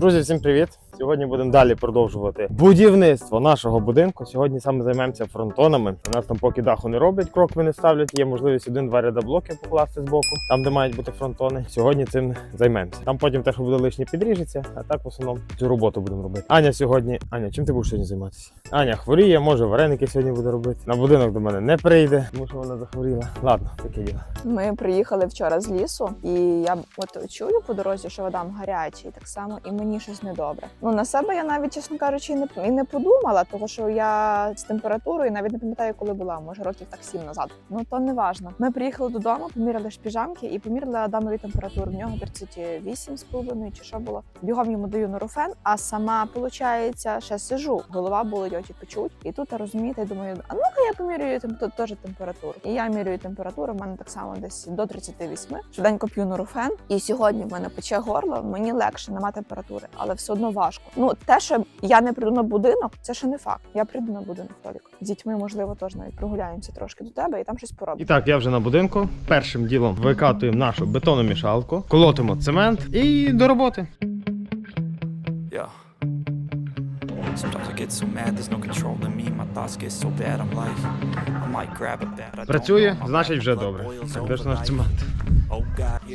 Друзі, всім привіт! Сьогодні будемо далі продовжувати будівництво нашого будинку. Сьогодні саме займемося фронтонами. У нас там поки даху не роблять, крокви не ставлять. Є можливість один-два ряда блоків покласти з боку, там де мають бути фронтони. Сьогодні цим займемося. Там потім те, що буде лишнє, підріжеться, а так в основному цю роботу будемо робити. Аня сьогодні. Аня, чим ти будеш сьогодні займатися? Аня хворіє, може вареники сьогодні буде робити. На будинок до мене не прийде, тому що вона захворіла. Ладно, таке діло. Ми приїхали вчора з лісу, і я от чую по дорозі, що вода гарячий, так само і мені щось недобре. Ну на себе я навіть, чесно кажучи, і не і не подумала, тому що я з температурою навіть не пам'ятаю, коли була, може років так сім назад. Ну то не важно. Ми приїхали додому, поміряли ж піжамки і поміряли Адамові температуру. В нього 38 з половиною чи що було. Бігом йому даю норофен, а сама, виходить, ще сижу. Голова болить, очі печуть. І тут розумієте, я думаю, а ну-ка я поміряю тем- тут теж температуру. І я міряю температуру. В мене так само десь до 38. Швиденько п'ю норофен. І сьогодні в мене пече горло. Мені легше, нема температури, але все одно важко. Ну те, що я не прийду на будинок, це ще не факт. Я прийду на будинок Толік. З дітьми, можливо, теж навіть прогуляємося трошки до тебе і там щось І так, я вже на будинку. Першим ділом викатуємо нашу бетономішалку, колотимо цемент і до роботи. Працює, значить вже добре. Так, де ж наш цемент?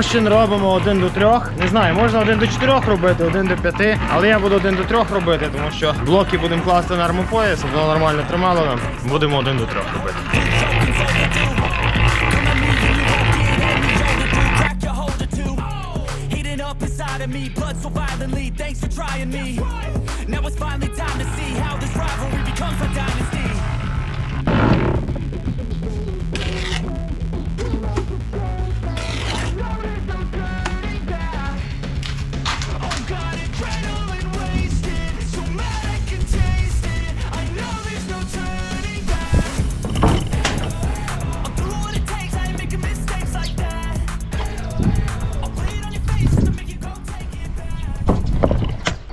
Розчин робимо один до трьох. Не знаю, можна один до чотирьох робити, один до п'яти, але я буду один до трьох робити, тому що блоки будемо класти на армопояс, воно нормально тримало нам. Будемо один до трьох робити. Now it's finally time to see how this rivalry becomes a dynasty.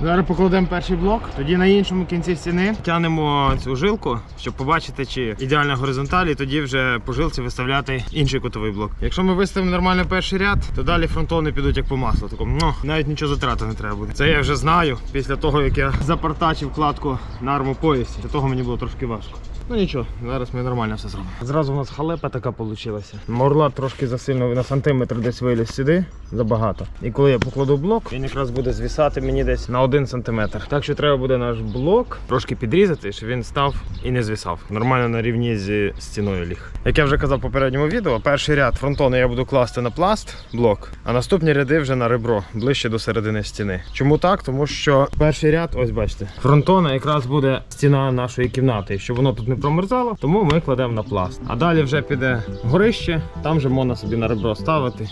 Зараз покладемо перший блок, тоді на іншому кінці стіни тянемо цю жилку, щоб побачити, чи ідеальна горизонталь, і тоді вже по жилці виставляти інший кутовий блок. Якщо ми виставимо нормально перший ряд, то далі фронтони підуть як по маслу. Такому, ну, навіть нічого затрати не треба буде. Це я вже знаю після того, як я запартачив кладку на армопоясі. Для того мені було трошки важко. Ну нічого, зараз ми нормально все зробимо. Зразу у нас халепа така вийшла. Морла трошки засильно на сантиметр десь виліз сюди, забагато. І коли я покладу блок, він якраз буде звісати мені десь на один сантиметр. Так що треба буде наш блок трошки підрізати, щоб він став і не звісав. Нормально на рівні зі стіною ліг. Як я вже казав в попередньому відео, перший ряд фронтону я буду класти на пласт блок, а наступні ряди вже на ребро, ближче до середини стіни. Чому так? Тому що перший ряд, ось бачите, фронтона якраз буде стіна нашої кімнати. Щоб воно тут не промерзало, тому ми кладемо на пласт. А далі вже піде горище, там вже можна собі на ребро ставити.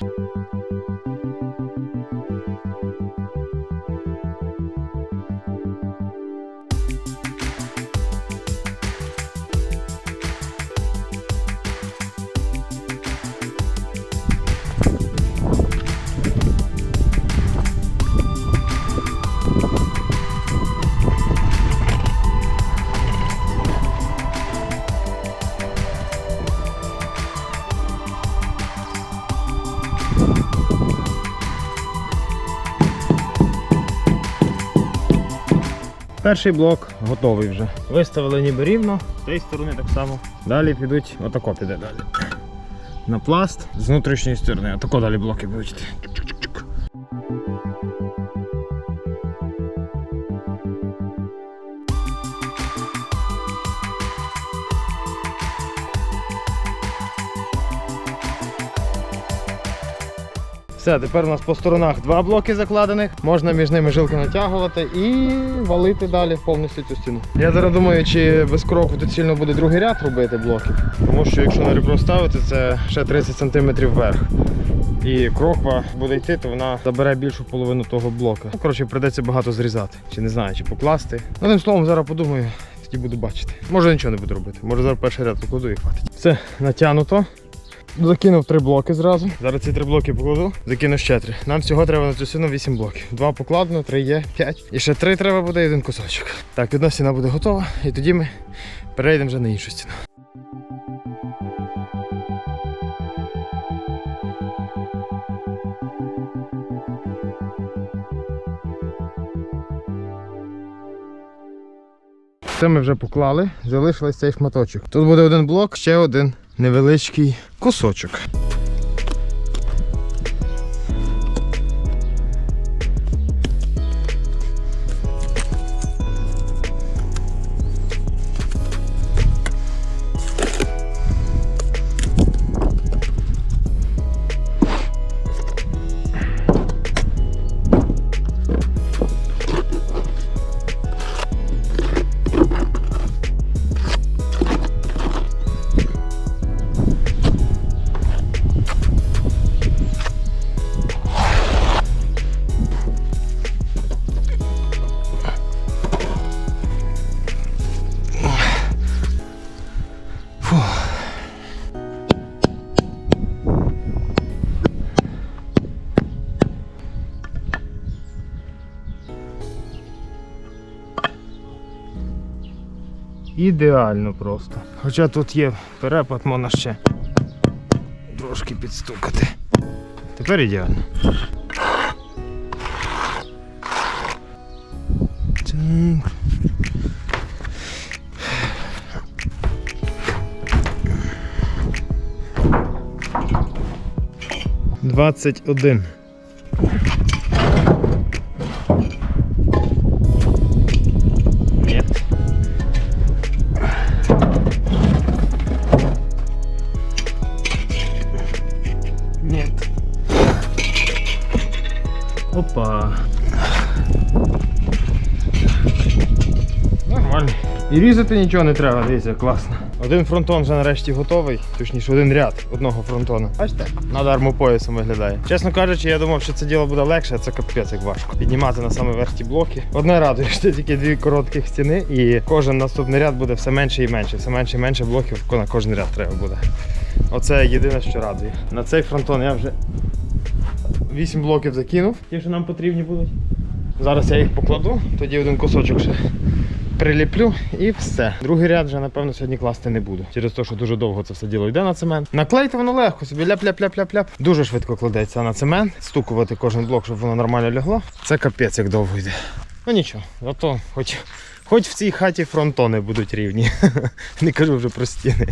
Перший блок готовий вже. Виставили ніби рівно, з тієї сторони так само. Далі підуть, отако піде далі. На пласт з внутрішньої сторони. Отако далі блоки будуть. Все, тепер у нас по сторонах два блоки закладених. Можна між ними жилки натягувати і валити далі повністю цю стіну. Я зараз думаю, чи без кроку доцільно буде другий ряд робити блоків. Тому що якщо на ребро ставити, це ще 30 см вверх. І кроква буде йти, то вона забере більшу половину того блока. Ну, коротше, прийдеться багато зрізати. Чи не знаю, чи покласти. Одним словом, зараз подумаю, тоді буду бачити. Може нічого не буду робити. Може зараз перший ряд покладу і хватить. Все, натягнуто. Закинув три блоки зразу. Зараз ці три блоки покладу, закину ще три. Нам всього треба на цю стіну 8 блоків. Два покладено, три є, п'ять. І ще три треба буде і один кусочок. Так, одна стіна буде готова, і тоді ми перейдемо вже на іншу стіну. Це ми вже поклали, залишилось цей шматочок. Тут буде один блок, ще один невеличкий кусочок. Ідеально просто. Хоча тут є перепад, можна ще трошки підстукати. Тепер ідеально. Так. Двадцять один. І різати нічого не треба, дивіться, класно. Один фронтон вже нарешті готовий, точніше один ряд одного фронтона. Бачите? Над армопоясом виглядає. Чесно кажучи, я думав, що це діло буде легше, а це капець як важко. Піднімати на саме верх ті блоки. Одне радує, що тільки дві коротких стіни, і кожен наступний ряд буде все менше і менше. Все менше і менше блоків на кожен ряд треба буде. Оце єдине, що радує. На цей фронтон я вже 8 блоків закинув, ті, що нам потрібні будуть. Зараз я їх покладу, тоді один кусочок ще приліплю і все. Другий ряд вже, напевно, сьогодні класти не буду. Через те, що дуже довго це все діло йде на цемент. Наклеїти воно легко, собі ляп-ляп-ляп-ляп-ляп. Дуже швидко кладеться на цемент. Стукувати кожен блок, щоб воно нормально лягло. Це капець, як довго йде. Ну нічого, зато хоч, хоч в цій хаті фронтони будуть рівні. Не кажу вже про стіни.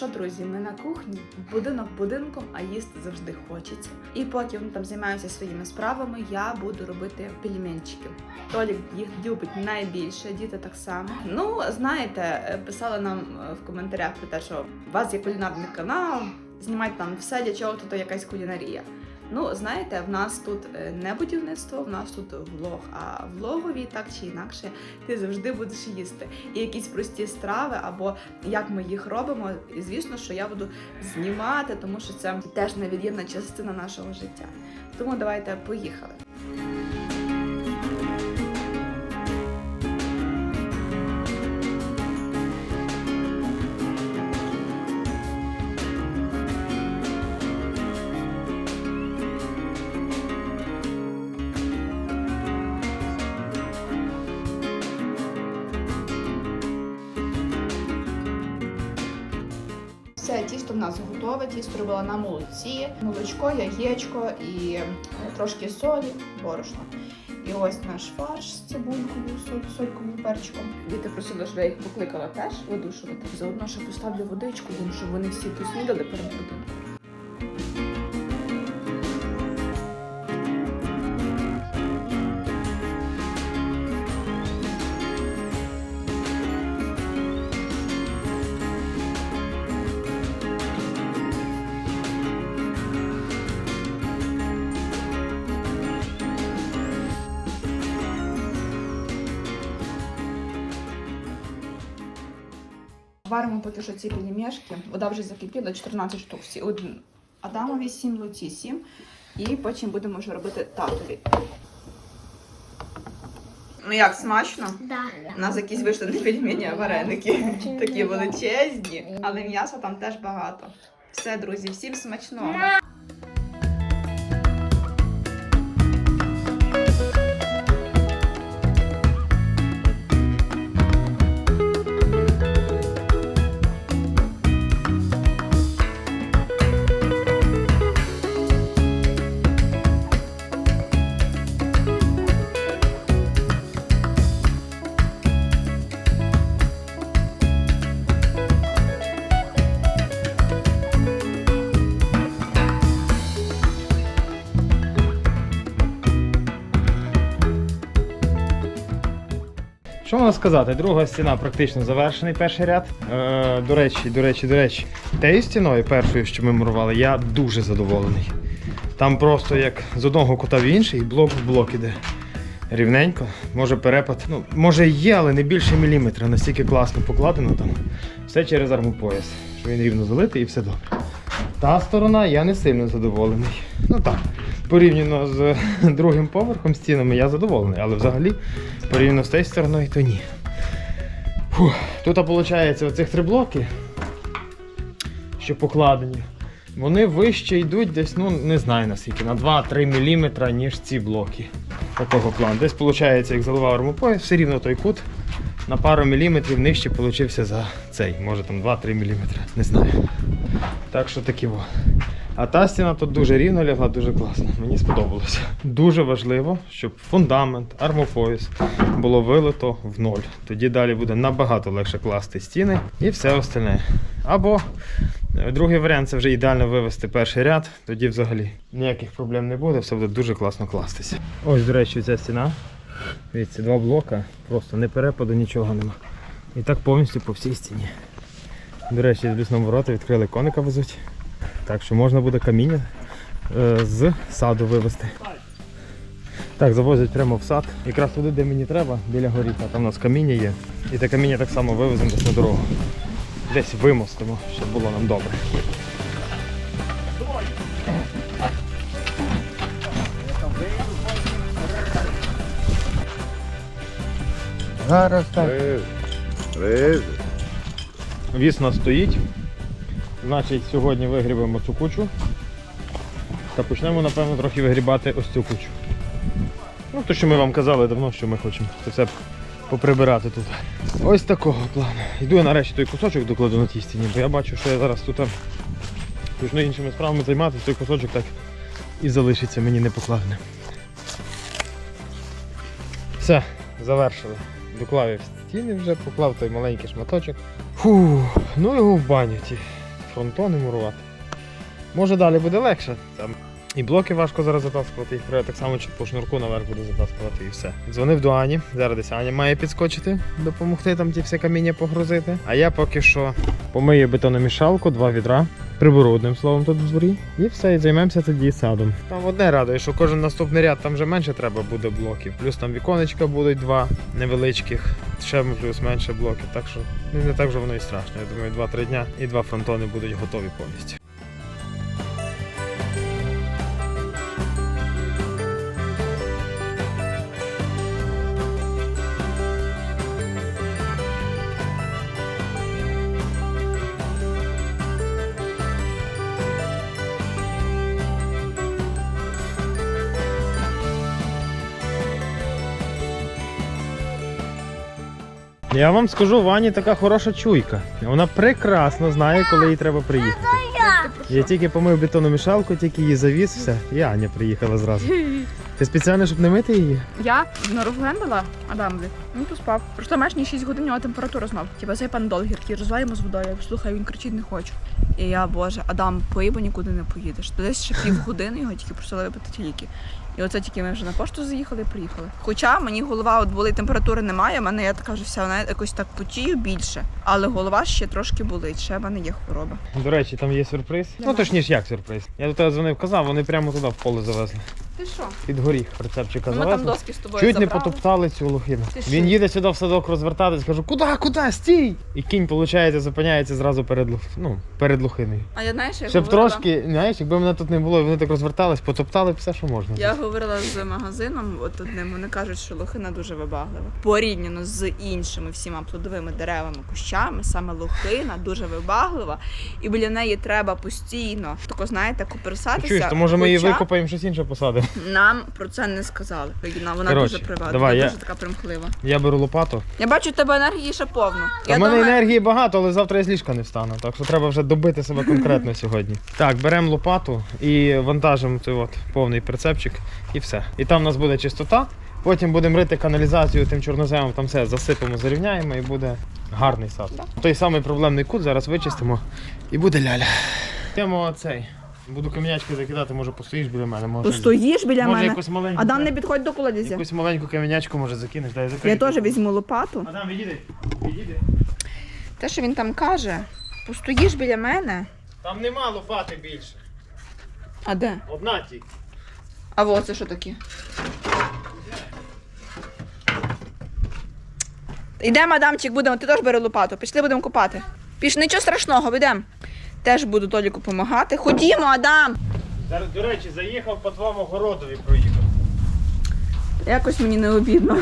Що, друзі, ми на кухні, будинок будинком, а їсти завжди хочеться. І поки вони там займаються своїми справами, я буду робити пельменчики. Толік їх любить найбільше, діти так само. Ну, знаєте, е, писали нам е, в коментарях про те, що у вас є кулінарний канал, знімайте там все, для чого тут якась кулінарія. Ну, знаєте, в нас тут е, не будівництво, в нас тут влог. А влогові так чи інакше ти завжди будеш їсти. І якісь прості страви, або як ми їх робимо. І звісно, що я буду знімати, тому що це теж невід'ємна частина нашого життя. Тому давайте поїхали. Нас готове, тісто робила на молоці, молочко, яєчко і е, трошки солі, борошно. І ось наш фарш з цибулькою, соль, солькою, перчиком. Діти просили, щоб я їх покликала теж видушувати. Заодно ще поставлю водичку, тому щоб вони всі поснідали перед будинком. Варимо поки що ці пельмешки. Вода вже закипіла 14 штук. Всі один. Адамові 7, Луці 7. І потім будемо вже робити татові. Ну як, смачно? Да. У нас якісь вийшли не пельмені, а вареники. Такі величезні, але м'яса там теж багато. Все, друзі, всім смачного. Можна сказати? Друга стіна практично завершений перший ряд. Е, до речі, до речі, до речі, тією стіною першою, що ми мурували, я дуже задоволений. Там просто як з одного кута в інший, блок в блок іде. Рівненько, може перепад. Ну, може є, але не більше міліметра. Настільки класно покладено там. Все через армопояс. Що він рівно залитий і все добре. Та сторона я не сильно задоволений. Ну так, порівняно з другим поверхом стінами я задоволений, але взагалі порівняно з тією стороною, то ні. Фух. Тут, виходить, оцих три блоки, що покладені, вони вище йдуть десь, ну не знаю наскільки, на 2-3 мм, ніж ці блоки. Такого плану. Десь, виходить, як заливав армопояс, все рівно той кут на пару міліметрів нижче получився за цей. Може там 2-3 мм, не знаю. Так що такі во. А та стіна тут дуже рівно лягла, дуже класно. Мені сподобалося. Дуже важливо, щоб фундамент, армопояс було вилито в ноль. Тоді далі буде набагато легше класти стіни і все остальне. Або е, другий варіант це вже ідеально вивести перший ряд, тоді взагалі ніяких проблем не буде, все буде дуже класно кластися. Ось, до речі, ця стіна. Дивіться, два блока, просто не перепаду, нічого нема. І так повністю по всій стіні. До речі, з ворота відкрили коника везуть. Так що можна буде каміння е, з саду вивезти. Так, завозять прямо в сад. Якраз туди, де мені треба, біля горіха. Там у нас каміння є. І те каміння так само вивеземо десь на дорогу. Десь вимостимо, щоб було нам добре. Зараз так. Віс у нас стоїть. Значить, сьогодні вигрібемо цю кучу. Та почнемо, напевно, трохи вигрібати ось цю кучу. Ну, то, що ми вам казали давно, що ми хочемо це все поприбирати тут. Ось такого плану. Йду я нарешті той кусочок докладу на тій стіні, бо я бачу, що я зараз тут почну іншими справами займатися, той кусочок так і залишиться мені непокладним. Все, завершили. Доклав я в стіни вже, поклав той маленький шматочок. Фу, ну його в баню ті фронтони мурувати. Може далі буде легше. Там і блоки важко зараз затаскувати, їх треба так само чи по шнурку наверх буде затаскувати і все. Дзвонив до Ані. Зараз десь Аня має підскочити, допомогти там ті всі каміння погрузити. А я поки що помию бетономішалку, два відра. Приберу одним словом тут в дворі. І все, і займемося тоді садом. Там одне радує, що кожен наступний ряд там вже менше треба буде блоків. Плюс там віконечка будуть два невеличких, ще плюс менше блоків. Так що не так вже воно і страшно. Я думаю, 2-3 дня і два фронтони будуть готові повністю. Я вам скажу, Вані така хороша чуйка. Вона прекрасно знає, коли їй треба приїхати. Я тільки помив бетономішалку, тільки її завіз, все. І Аня приїхала зразу. Ти спеціально, щоб не мити її? Я норвлендала Адамові, він поспав. Пройшло майже ні 6 годин, у нього температура знов. Типа цей пандол гіркий, розваємо з водою. Слухай, він кричить, не хочу. І я, боже, Адам, пий, бо нікуди не поїдеш. То десь ще півгодини його тільки просили випити ті ліки. І оце тільки ми вже на пошту заїхали і приїхали. Хоча мені голова от болить, температури немає, в мене я така вже вся вона якось так потію більше. Але голова ще трошки болить, ще в мене є хвороба. До речі, там є сюрприз. Ну точніше, як сюрприз. Я до тебе дзвонив, казав, вони прямо туди в поле завезли. Ти що? Під горіх прицепчика Ми там завезли. доски з тобою Чуть не забрали. потоптали цю лохину. Ти що? Він їде сюди в садок розвертатись, кажу, куди, куди, стій! І кінь, виходить, зупиняється зразу перед, лох- ну, перед лохиною. А я знаєш, я Щоб говорила, трошки, знаєш, якби мене тут не було, і вони так розвертались, потоптали б все, що можна. Я говорила з магазином от одним, вони кажуть, що лохина дуже вибаглива. Порівняно з іншими всіма плодовими деревами, кущами, саме лохина дуже вибаглива, і біля неї треба постійно тако, знаєте, куперсатися. Чуєш, то може ми її Хоча викопаємо щось інше посадимо. Нам про це не сказали. Вона, вона Коротше, дуже приватна, давай, я- дуже така примхлива. Я беру лопату. Я бачу, у тебе енергії ще повно. Я мене думаю, енергії багато, але завтра я з ліжка не встану. Так що треба вже добити себе конкретно сьогодні. Так, беремо лопату і вантажимо цей от повний прицепчик і все. І там у нас буде чистота. Потім будемо рити каналізацію тим чорноземом, там все засипемо, зарівняємо і буде гарний сад. Той самий проблемний кут зараз вичистимо і буде ляля. Йдемо цей. Буду камінячки закидати, може постоїш біля мене. Може, постоїш біля може мене. якусь маленьку. Адам, не підходь до колодязя. Якусь маленьку камінячку може закинеш. Дай Я теж візьму лопату. Адам, відійди. Відійди. Те, що він там каже, постоїш біля мене. Там нема лопати більше. А де? Одна тільки. А во, це що таке? Йдемо, Адамчик, будемо, ти теж бери лопату. Пішли будемо копати. Піш, нічого страшного, йдемо. Теж буду Толіку допомагати. Ходімо, Адам! Зараз, до речі, заїхав по твоєму городові проїхав. Якось мені не обідно.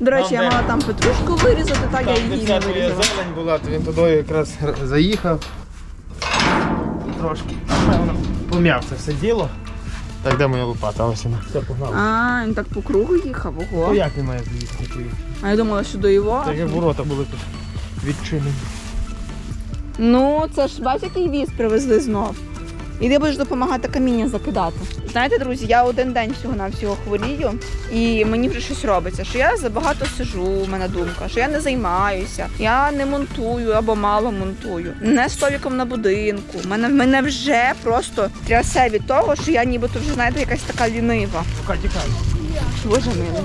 До речі, я мала там петрушку вирізати, так я її не вирізала. зелень була, то він туди якраз заїхав. Трошки, пом'яв це все діло. Так, де моя лопата? Ось вона. Все, погнали. А, він так по кругу їхав, То ого. як не має заїхати? А я думала, що до його. Так як ворота були тут відчинені. Ну, це ж бачиш, який віз привезли знов. І ти будеш допомагати каміння закидати. Знаєте, друзі, я один день всього на всього хворію, і мені вже щось робиться. Що я забагато сижу, у мене думка, що я не займаюся, я не монтую або мало монтую. Не стовіком на будинку. Мене мене вже просто трясе від того, що я нібито вже знаєте, якась така лінива. Тікай, тікай. Боже милий.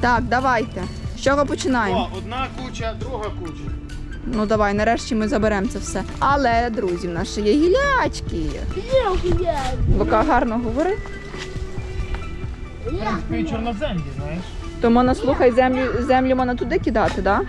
Так, давайте. З чого починаємо? О, одна куча, друга куча. Ну давай, нарешті ми заберемо це все. Але, друзі, в нас ще є гілячки. Бока гарно говорить. Чорноземлі, знаєш. То можна, слухай, землю, землю можна туди кидати, да?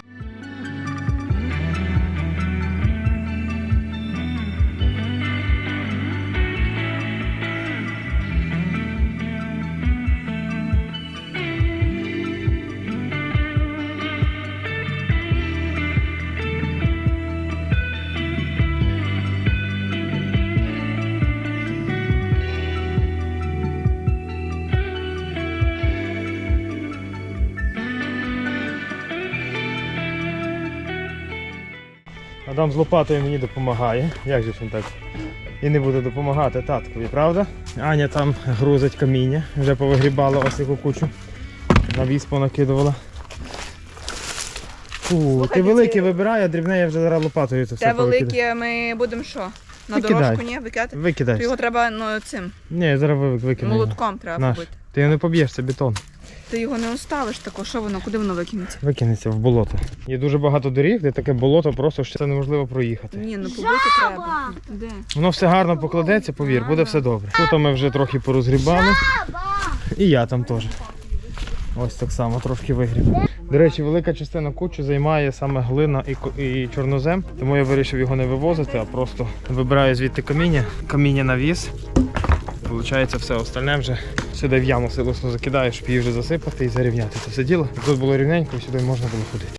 Адам з лопатою мені допомагає. Як же ж він так? І не буде допомагати таткові, правда? Аня там грузить каміння, вже повигрібала ось яку кучу. На віз понакидувала. Фу, ти велике вибирай, а дрібне я вже зараз лопатою це все Те велике ми будемо що? На Викидай. дорожку, ні, викидати? То Викидай. його треба ну, цим Ні, зараз ви- викину. його. молотком треба Наш. побити. Ти його не поб'єш, це бетон. Ти його не оставиш тако, що воно, куди воно викинеться? Викинеться в болото. Є дуже багато доріг, де таке болото просто що це неможливо проїхати. Ні, ну побити треба. Де? Воно все гарно покладеться, повір, буде все добре. Тут ми вже трохи порозгрібали. І я там теж. Ось так само трошки вигріб. До речі, велика частина кучу займає саме глина і, і чорнозем, тому я вирішив його не вивозити, а просто вибираю звідти каміння, каміння на віз. Получається, все остальне вже сюди в яму силосно закидаю, щоб її вже засипати і зарівняти це все діло. Тут було рівненько, сюди можна було ходити.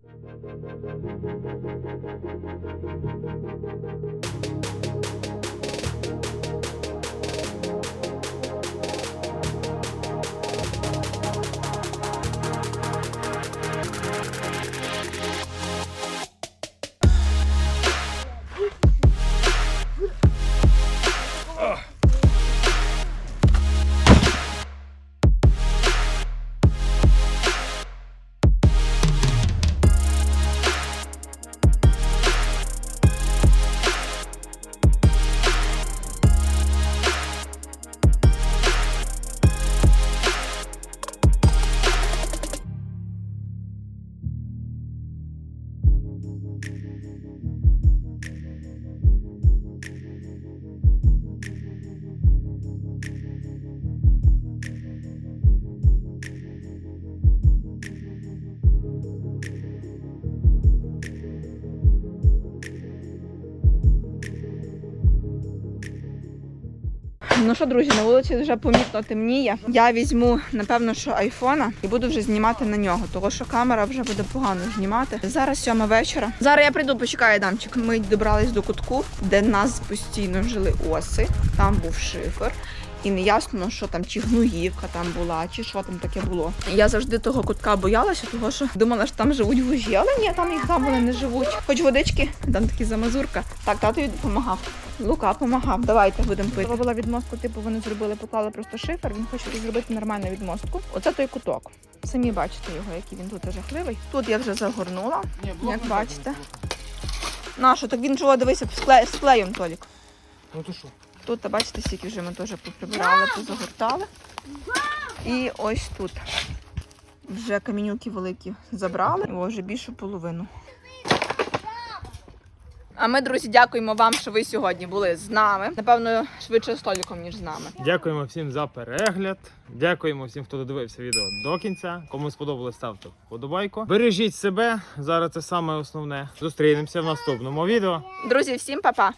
Що, друзі, на вулиці вже помітно темніє. Я візьму, напевно, що айфона і буду вже знімати на нього, тому що камера вже буде погано знімати. Зараз сьома вечора. Зараз я прийду, почекаю дамчик. Ми добрались до кутку, де нас постійно жили оси. Там був шифер. І не ясно, що там, чи гнуївка там була, чи що там таке було. Я завжди того кутка боялася, того що думала, що там живуть вужі, але ні, там їх там вони не живуть. Хоч водички, там такі замазурка. Так, тато їй допомагав. Лука допомагав. Давайте будемо пити. була відмостку, типу вони зробили, поклали просто шифер. Він хоче зробити нормальну відмостку. Оце той куток. Самі бачите його, який він тут жахливий. Тут я вже загорнула. Як бачите. Нащо? Так він чого дивися з кле- з клеєм, Толік. Ну то що? Тут, та бачите, стільки вже ми теж поприбирали, позагортали. І ось тут. Вже камінюки великі забрали, О, вже більшу половину. А ми, друзі, дякуємо вам, що ви сьогодні були з нами. Напевно, швидше століком, ніж з нами. Дякуємо всім за перегляд. Дякуємо всім, хто додивився відео до кінця. Кому сподобалось, ставте вподобайку. Бережіть себе. Зараз це саме основне. Зустрінемося в наступному відео. Друзі, всім па-па!